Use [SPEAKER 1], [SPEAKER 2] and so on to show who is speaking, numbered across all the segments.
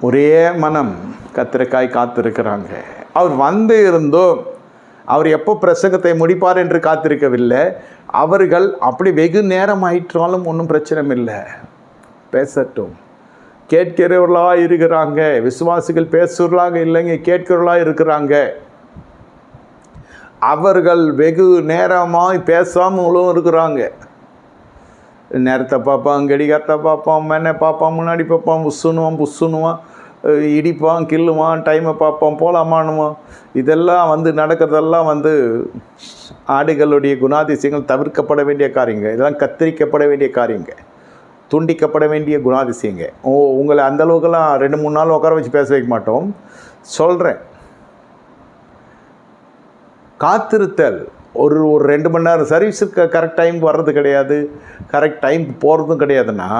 [SPEAKER 1] ஒரே மனம் கத்திரக்காய் காத்திருக்கிறாங்க. அவர் வந்து இருந்தும் அவர் எப்போ பிரசங்கத்தை முடிப்பார் என்று காத்திருக்கவில்லை. அவர்கள் அப்படி வெகு நேரம் ஆயிற்றாலும் ஒன்றும் பிரச்சனை இல்லை பேசட்டும். கேட்கிறவர்களாக இருக்கிறாங்க. விசுவாசிகள் பேசுகிறவர்களாக இல்லைங்க கேட்கிறவர்களாக இருக்கிறாங்க. அவர்கள் வெகு நேரமாக பேசாமலும் இருக்கிறாங்க. நேரத்தை பார்ப்பான் கடிகாரத்தை பார்ப்பான் மென்னை பார்ப்பான் முன்னாடி பார்ப்பான் உசுணுவான் புஸ்ஸுனுவான் இடிப்பான் கில்லுவான் டைமை பார்ப்பான் போலாமானுவான். இதெல்லாம் வந்து நடக்கிறதெல்லாம் வந்து ஆடுகளுடைய குணாதிசயங்கள் தவிர்க்கப்பட வேண்டிய காரியங்க. இதெல்லாம் கத்திரிக்கப்பட வேண்டிய காரியங்க. துண்டிக்கப்பட வேண்டிய குணாதிசயங்க. ஓ உங்களை அந்த அளவுக்கெல்லாம் ரெண்டு மூணு நாள் உட்கார வச்சு பேச வைக்க மாட்டோம். சொல்கிறேன் காத்திருத்தல். ஒரு ஒரு ரெண்டு மணி நேரம் சர்வீஸுக்கு கரெக்ட் டைம் வர்றது கிடையாது. கரெக்ட் டைம் போகிறதும் கிடையாதுன்னா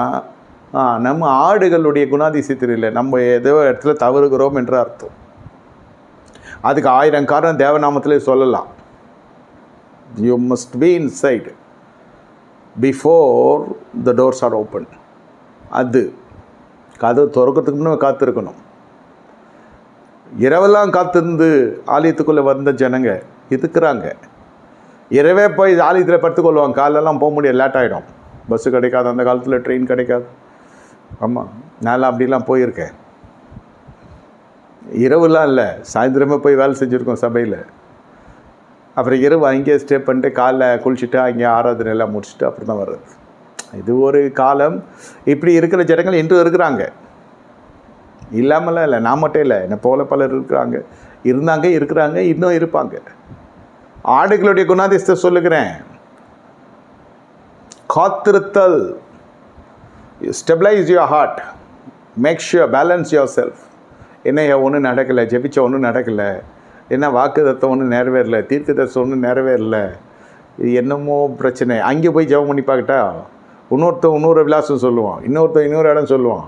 [SPEAKER 1] நம்ம ஆடுகளுடைய குணாதிசயத்தில் இல்லை. நம்ம ஏதோ இடத்துல தவறுகிறோம் என்று அர்த்தம். அதுக்கு ஆயிரம் காரணம் தேவநாமத்திலே சொல்லலாம். You must be inside before the doors are open அது. கதவு திறக்கிறதுக்கு முன்னே காத்திருக்கணும். இரவெல்லாம் காத்திருந்து ஆலயத்துக்குள்ளே வந்த ஜனங்க இருக்கிறாங்க இரவே போய் ஆலயத்தில் படுத்துக்கொள்வாங்க. காலெல்லாம் போக முடியாது லேட் ஆகிடும் பஸ்ஸு கிடைக்காது அந்த காலத்தில் ட்ரெயின் கிடைக்காது. ஆமாம் நான்லாம் அப்படிலாம் போயிருக்கேன் இரவுலாம் இல்லை சாயந்தரமே போய் வேலை செஞ்சுருக்கோம் சபையில். அப்புறம் இரவு அங்கேயே ஸ்டே பண்ணிட்டு காலைல குளிச்சுட்டு அங்கேயே ஆராதனை எல்லாம் முடிச்சுட்டு அப்புறம் தான் வர்றது. இது ஒரு காலம். இப்படி இருக்கிற ஜனங்கள் இன்றும் இருக்கிறாங்க. இல்லாமலாம் இல்லை நான் மட்டும் இல்லை என்னை போல பலர் இருக்கிறாங்க. இருந்தாங்க இருக்கிறாங்க இன்னும் இருப்பாங்க. ஆடுகளுடைய குணாதிசத்தை சொல்லுகிறேன். காத்திருத்தல். Stabilise your heart make sure balance your self என்னையா ஒன்றும் நடக்கலை. ஜெபிச்ச ஒன்றும் நடக்கலை. என்ன வாக்குதத்தம் ஒன்றும் நிறைவேறல. தீர்க்கதர்சம் ஒன்றும் நிறைவேறல. இது என்னமோ பிரச்சனை. அங்கே போய் ஜெபம் பண்ணி பார்க்கட்டா? இன்னொருத்தன் இன்னொரு விலாசம் சொல்லுவான். இன்னொருத்தன் இன்னொரு இடம் சொல்லுவான்.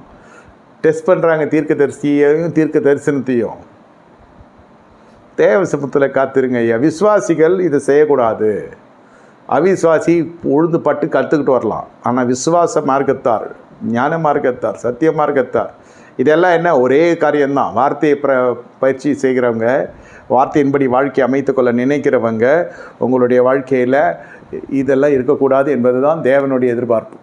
[SPEAKER 1] டெஸ்ட் பண்ணுறாங்க தீர்க்க தரிசியையும் தீர்க்க தரிசனத்தையும் தேவசமத்தில் காத்திருங்க ஐயா. விஸ்வாசிகள் இதை செய்யக்கூடாது. அவிஸ்வாசி உழுந்து பட்டு கற்றுக்கிட்டு வரலாம். ஆனால் விசுவாச மார்க்கத்தார் ஞான மார்க்கத்தார் சத்திய மார்க்கத்தார் இதெல்லாம் என்ன? ஒரே காரியம்தான். வார்த்தையை பிர பயிற்சி செய்கிறவங்க வார்த்தையின்படி வாழ்க்கை அமைத்துக்கொள்ள நினைக்கிறவங்க உங்களுடைய வாழ்க்கையில் இதெல்லாம் இருக்கக்கூடாது என்பது தான் தேவனுடைய எதிர்பார்ப்பு.